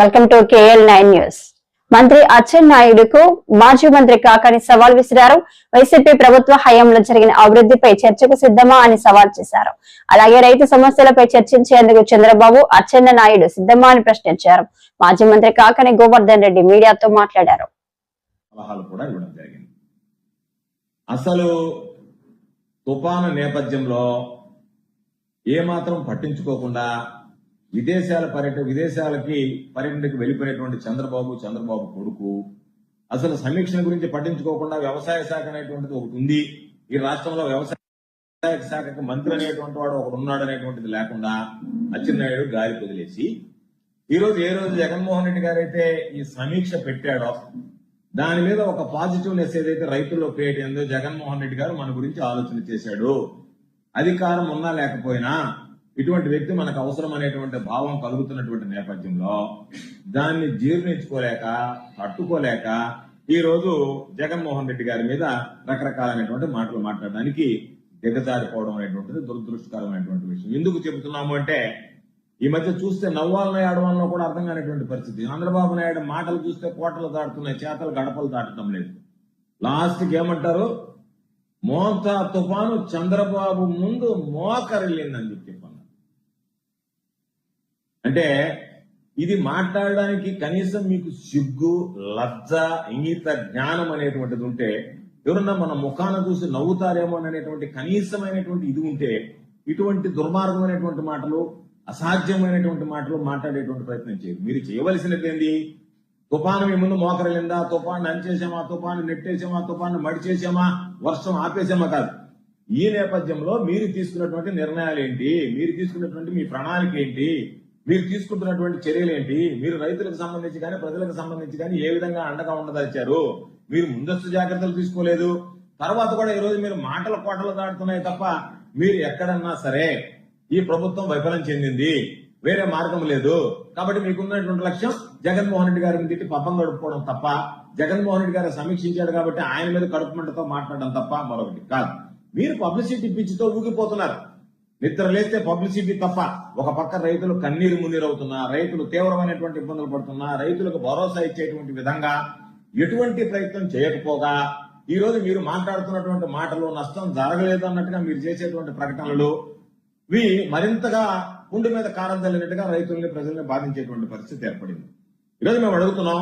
Welcome to KL nine news మంత్రి అచ్చెన్నాయుడుకు మాజీ మంత్రి కాకాని సవాల్ విసిరారు. వైసీపీ ప్రభుత్వ హయాంలో జరిగిన అభివృద్ధిపై చర్చకు సిద్ధమా అని సవాల్ చేశారు. అలాగే రైతు సమస్యలపై చర్చించేందుకు చంద్రబాబు అచ్చెన్న నాయుడు సిద్ధమా అని ప్రశ్నించారు. మాజీ మంత్రి కాకాని గోవర్ధన్ రెడ్డి మీడియాతో మాట్లాడారు. అసలు తుఫాను నేపథ్యంలో ఏమాత్రం పట్టించుకోకుండా విదేశాల పర్యటన విదేశాలకి పర్యటనకి వెళ్ళిపోయినటువంటి చంద్రబాబు చంద్రబాబు కొడుకు. అసలు సమీక్షణ గురించి పట్టించుకోకుండా వ్యవసాయ శాఖ అనేటువంటిది ఒకటి ఉంది. ఈ రాష్ట్రంలో వ్యవసాయ శాఖకు మంత్రి అనేటువంటి వాడు ఒకడు ఉన్నాడు అనేటువంటిది లేకుండా అచ్చెన్నాయుడు గాలి వదిలేసి ఈ రోజు ఏ రోజు జగన్మోహన్ రెడ్డి గారు అయితే ఈ సమీక్ష పెట్టాడో దాని మీద ఒక పాజిటివ్నెస్ ఏదైతే రైతుల్లో క్రియేట్ అయిందో జగన్మోహన్ రెడ్డి గారు మన గురించి ఆలోచన చేశాడు. అధికారం ఉన్నా లేకపోయినా ఇటువంటి వ్యక్తి మనకు అవసరం అనేటువంటి భావం కలుగుతున్నటువంటి నేపథ్యంలో దాన్ని జీర్ణించుకోలేక తట్టుకోలేక ఈ రోజు జగన్మోహన్ రెడ్డి గారి మీద రకరకాలైనటువంటి మాటలు మాట్లాడడానికి దిగజారిపోవడం అనేటువంటిది దురదృష్టకరమైనటువంటి విషయం. ఎందుకు చెబుతున్నాము అంటే ఈ మధ్య చూస్తే నవ్వాలనో ఆడవాలనో కూడా అర్థం కానిటువంటి పరిస్థితి. చంద్రబాబు నాయుడు మాటలు చూస్తే కోటలు దాటుతున్నాయి చేతలు గడపలు దాటడం లేదు. లాస్ట్కి ఏమంటారు? మోతా తుఫాను చంద్రబాబు ముందు మోకరిల్లిందని చెప్పి అంటే ఇది మాట్లాడడానికి కనీసం మీకు సిగ్గు లజ్జ ఇంగిత జ్ఞానం అనేటువంటిది ఉంటే ఎవరన్నా మన ముఖాన చూసి నవ్వుతారేమో అనేటువంటి కనీసమైనటువంటి ఇది ఉంటే ఇటువంటి దుర్మార్గమైనటువంటి మాటలు అసాధ్యమైనటువంటి మాటలు మాట్లాడేటువంటి ప్రయత్నం చేయరు మీరు చేయవలసినది ఏంది? తుఫాను మీ ముందు మోకరలిందా తుఫాను అంచేసామా తుఫాను నెట్టేసామా తుఫాను మడిచేసామా వర్షం ఆపేసామా కాదు. ఈ నేపథ్యంలో మీరు తీసుకున్నటువంటి నిర్ణయాలు ఏంటి? మీరు తీసుకున్నటువంటి మీ ప్రణాళిక ఏంటి? మీరు తీసుకుంటున్నటువంటి చర్యలు ఏంటి? మీరు రైతులకు సంబంధించి కానీ ప్రజలకు సంబంధించి కానీ ఏ విధంగా అండగా ఉండదలిచారు? మీరు ముందస్తు జాగ్రత్తలు తీసుకోలేదు. తర్వాత కూడా ఈ రోజు మీరు మాటల కోటలు దాటుతున్నాయి తప్ప మీరు ఎక్కడన్నా సరే ఈ ప్రభుత్వం వైఫల్యం చెందింది. వేరే మార్గం లేదు. కాబట్టి మీకున్నటువంటి లక్ష్యం జగన్మోహన్ రెడ్డి గారిని తిట్టి పబ్బం గడుపుకోవడం తప్ప జగన్మోహన్ రెడ్డి గారు సమీక్షించాడు కాబట్టి ఆయన మీద కడుపు మంటతో మాట్లాడడం తప్ప మరొకటి కాదు. మీరు పబ్లిసిటీ పిచ్చితో ఊగిపోతున్నారు. నిద్ర లేస్తే పబ్లిసిటీ తప్ప ఒక పక్క రైతులు కన్నీరు మున్నీరు అవుతున్నా రైతులు తీవ్రమైనటువంటి ఇబ్బందులు పడుతున్నా రైతులకు భరోసా ఇచ్చేటువంటి విధంగా ఎటువంటి ప్రయత్నం చేయకపోగా ఈ రోజు మీరు మాట్లాడుతున్నటువంటి మాటలు నష్టం జరగలేదు అన్నట్టుగా మీరు చేసేటువంటి ప్రకటనలు ఇవి మరింతగా గుండె మీద కారం చల్లినట్టుగా రైతుల్ని ప్రజల్ని బాధించేటువంటి పరిస్థితి ఏర్పడింది. ఈరోజు మేము అడుగుతున్నాం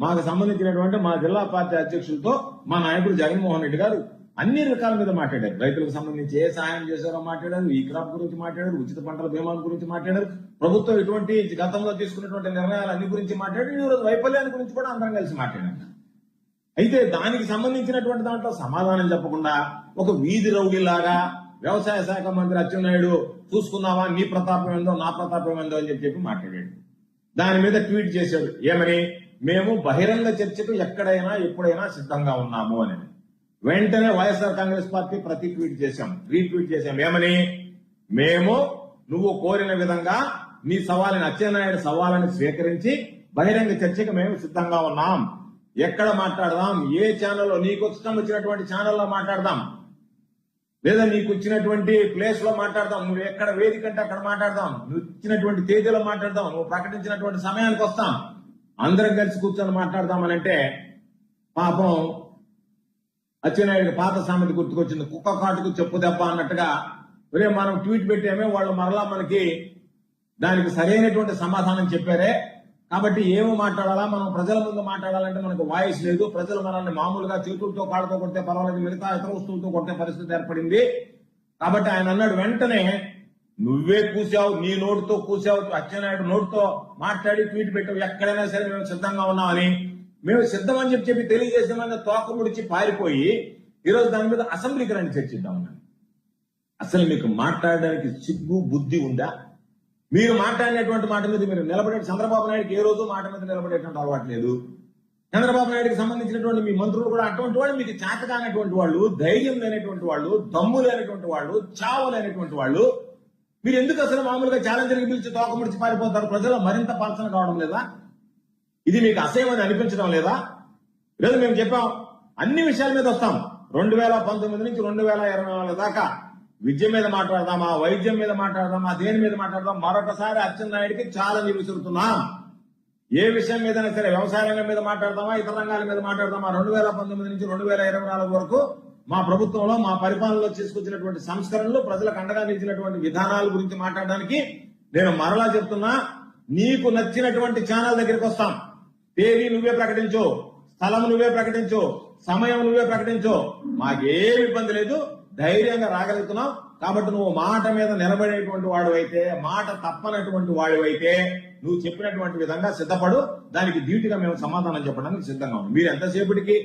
మాకు సంబంధించినటువంటి మా జిల్లా పార్టీ అధ్యక్షులతో మా నాయకుడు జగన్మోహన్ రెడ్డి గారు అన్ని రకాల మీద మాట్లాడారు. రైతులకు సంబంధించి ఏ సహాయం చేశారో మాట్లాడారు ఈ క్రాప్ గురించి మాట్లాడారు ఉచిత పంటల బీమా గురించి మాట్లాడారు. ప్రభుత్వం ఇటువంటి గతంలో తీసుకున్నటువంటి నిర్ణయాలు అన్ని గురించి మాట్లాడారు ఈరోజు వైఫల్యాన్ని గురించి కూడా అందరం కలిసి మాట్లాడారు అయితే దానికి సంబంధించినటువంటి దాంట్లో సమాధానం చెప్పకుండా ఒక వీధి రౌడీలాగా వ్యవసాయ శాఖ మంత్రి అచ్చెన్నాయుడు చూసుకున్నావా నీ ప్రతాపం ఏందో నా ప్రతాపం ఏందో అని చెప్పి చెప్పి మాట్లాడాడు. దాని మీద ట్వీట్ చేశాడు. ఏమని? మేము బహిరంగ చర్చకు ఎక్కడైనా ఎప్పుడైనా సిద్ధంగా ఉన్నాము అని. వెంటనే వైఎస్ఆర్ కాంగ్రెస్ పార్టీ ప్రతి ట్వీట్ చేశాం రీట్వీట్ చేశాం. ఏమని? మేము నువ్వు కోరిన విధంగా నీ సవాలుని అచ్చెన్నాయుడు సవాలని స్వీకరించి బహిరంగ చర్చకు మేము సిద్ధంగా ఉన్నాం. ఎక్కడ మాట్లాడదాం? ఏ ఛానల్లో నీకు ఇష్టం వచ్చినటువంటి ఛానల్లో మాట్లాడదాం. లేదా నీకు ఇచ్చినటువంటి ప్లేస్లో మాట్లాడదాం. నువ్వు ఎక్కడ వేదిక అంటే అక్కడ మాట్లాడదాం. నువ్వు ఇచ్చినటువంటి తేదీలో మాట్లాడదాం. నువ్వు ప్రకటించినటువంటి సమయానికి వస్తాం. అందరం కలిసి కూర్చొని మాట్లాడదామనంటే పాపం అచ్చెన్నాయుడికి పాత సామెత గుర్తుకొచ్చింది కుక్క కాటుకు చెప్పు దెబ్బ అన్నట్టుగా. ఒరే మనం ట్వీట్ పెట్టామే వాళ్ళు మరలా మనకి దానికి సరైనటువంటి సమాధానం చెప్పారే. కాబట్టి ఏమి మాట్లాడాలా? మనం ప్రజల ముందు మాట్లాడాలంటే మనకు వాయిస్ లేదు. ప్రజలు మనల్ని మామూలుగా చేతులతో కాళ్ళతో కొడితే పర్వాలేదు మిగతా ఇతర వస్తువులతో కొట్టే పరిస్థితి ఏర్పడింది. కాబట్టి ఆయన అన్నాడు వెంటనే నువ్వే కూసావు నీ నోటుతో కూసావు అచ్చెన్నాయుడు నోటుతో మాట్లాడి ట్వీట్ పెట్టావు. ఎక్కడైనా సరే మేము సిద్ధంగా ఉన్నామని. మేము సిద్ధం అని చెప్పి చెప్పి తెలియజేసామని తోక ముడిచి పారిపోయి ఈరోజు దాని మీద అసెంబ్లీకి రండి చర్చిద్దామని అసలు మీకు మాట్లాడడానికి సిగ్గు బుద్ధి ఉందా? మీరు మాట్లాడినటువంటి మాట మీద మీరు నిలబడే చంద్రబాబు నాయుడుకి ఏ రోజు మాట మీద నిలబడేటువంటి అలవాటు లేదు. చంద్రబాబు నాయుడుకి సంబంధించినటువంటి మీ మంత్రులు కూడా అటువంటి వాళ్ళు మీకు చేత కానటువంటి వాళ్ళు ధైర్యం లేనటువంటి వాళ్ళు దమ్ము లేనటువంటి వాళ్ళు చావు లేనటువంటి వాళ్ళు మీరు ఎందుకు అసలు మామూలుగా ఛాలెంజర్కి పిలిచి తోక ముడిచి పారిపోతారు? ప్రజలు మరింత పాల్సన కావడం లేదా? ఇది మీకు అసహ్యమని అనిపించడం లేదా? లేదు మేము చెప్పాం. అన్ని విషయాల మీద వస్తాం. రెండు వేల పంతొమ్మిది నుంచి రెండు వేల ఇరవై నాలుగు దాకా. విద్య మీద మాట్లాడదామా? వైద్యం మీద మాట్లాడదామా? దేని మీద మాట్లాడదాం మరొకసారి అచ్చెన్నాయుడికి చాలా విసురుతున్నాం. ఏ విషయం మీదైనా సరే వ్యవసాయ రంగం మీద మాట్లాడదామా? ఇతర రంగాల మీద మాట్లాడదామా? రెండు వేల పంతొమ్మిది నుంచి రెండు వేల ఇరవై నాలుగు వరకు మా ప్రభుత్వంలో మా పరిపాలనలో తీసుకొచ్చినటువంటి సంస్కరణలు ప్రజలకు అండగా నిలిచినటువంటి విధానాల గురించి మాట్లాడడానికి నేను మరలా చెప్తున్నా. నీకు నచ్చినటువంటి ఛానల్ దగ్గరికి వస్తాం. తేదీ నువ్వే ప్రకటించు స్థలం నువ్వే ప్రకటించు సమయం నువ్వే ప్రకటించు. మాకేం ఇబ్బంది లేదు ధైర్యంగా రాగలుగుతున్నావు కాబట్టి నువ్వు మాట మీద నిలబడేటువంటి వాడు అయితే మాట తప్పనటువంటి వాడు అయితే నువ్వు చెప్పినటువంటి విధంగా సిద్ధపడు. దానికి ధీటుగా మేము సమాధానం చెప్పడానికి సిద్ధంగా ఉన్నాం. మీరు ఎంతసేపటికి